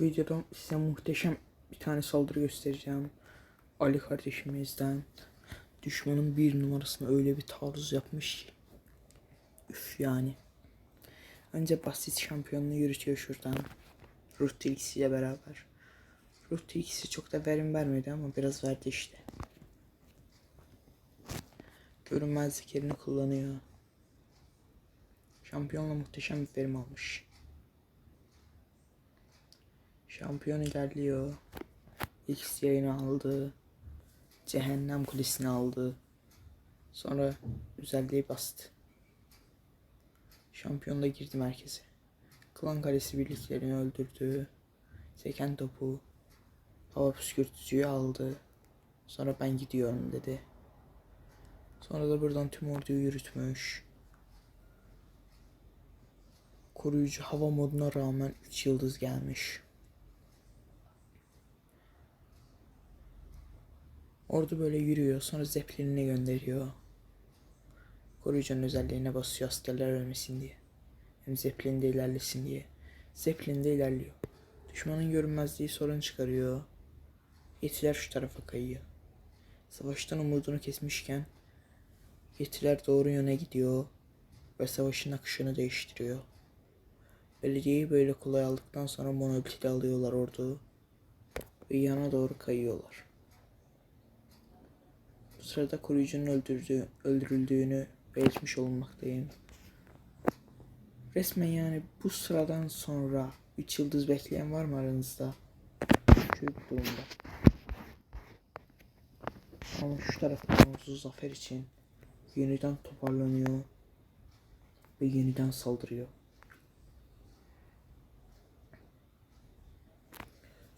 Videoda size muhteşem bir tane saldırı göstereceğim. Ali kardeşimizden düşmanın bir numarasına öyle bir taarruz yapmış ki. Üf yani. Önce basit şampiyonluğu yürütüyor şuradan. Ruh tilkisiyle beraber. Ruh tilkisi çok da verim vermedi ama biraz verdi işte. Görünmezlik yerini kullanıyor. Şampiyonla muhteşem bir verim almış. Şampiyon ilerliyor. X yayını aldı. Cehennem kulesini aldı. Sonra özelliği bastı. Şampiyon da girdi merkeze. Klan kalesi birliklerini öldürdü. Seken topu. Hava püskürtücüyü aldı. Sonra ben gidiyorum dedi. Sonra da buradan tüm orduyu yürütmüş. Koruyucu hava moduna rağmen 3 yıldız gelmiş. Ordu böyle yürüyor sonra zeplinine gönderiyor. Koruyucunun özelliğine basıyor askerler ölmesin diye. Hem zeplin de ilerlesin diye. Zeplin de ilerliyor. Düşmanın görünmezliği sorun çıkarıyor. Yetiler şu tarafa kayıyor. Savaştan umudunu kesmişken Yetiler doğru yöne gidiyor ve savaşın akışını değiştiriyor. Belediyeyi böyle kolay aldıktan sonra monolitili alıyorlar ordu ve yana doğru kayıyorlar. Sırada koruyucunun öldürdüğü, öldürüldüğünü belirtmiş olmaktayım. Resmen yani bu sıradan sonra 3 yıldız bekleyen var mı aranızda? Şu durumda. Ama şu taraftan uzun zafer için yeniden toparlanıyor ve yeniden saldırıyor.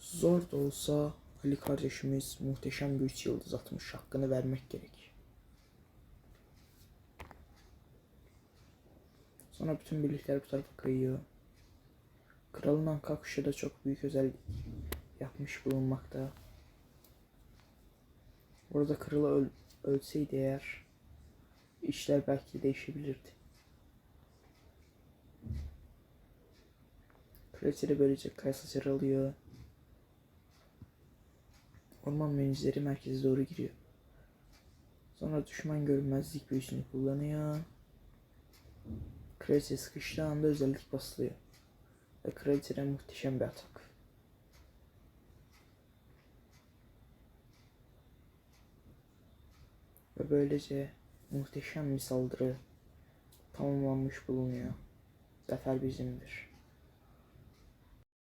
Zor da olsa Ali kardeşimiz muhteşem bir üç yıldız atmış. Hakkını vermek gerek. Sonra bütün birlikler bu tarafa kayıyor. Kralın kuşu da çok büyük özellik yapmış bulunmakta. Burada kralı öl ölseydi eğer işler belki değişebilirdi. Kraliçe de böylece kaya saçarı alıyor. Orman menüleri merkeze doğru giriyor. Sonra düşman görünmezlik büyüsünü kullanıyor. Kraliçe sıkıştığı anda özellik basılıyor. Ve kraliçeden muhteşem bir atak. Ve böylece muhteşem bir saldırı tamamlanmış bulunuyor. Zafer bizimdir.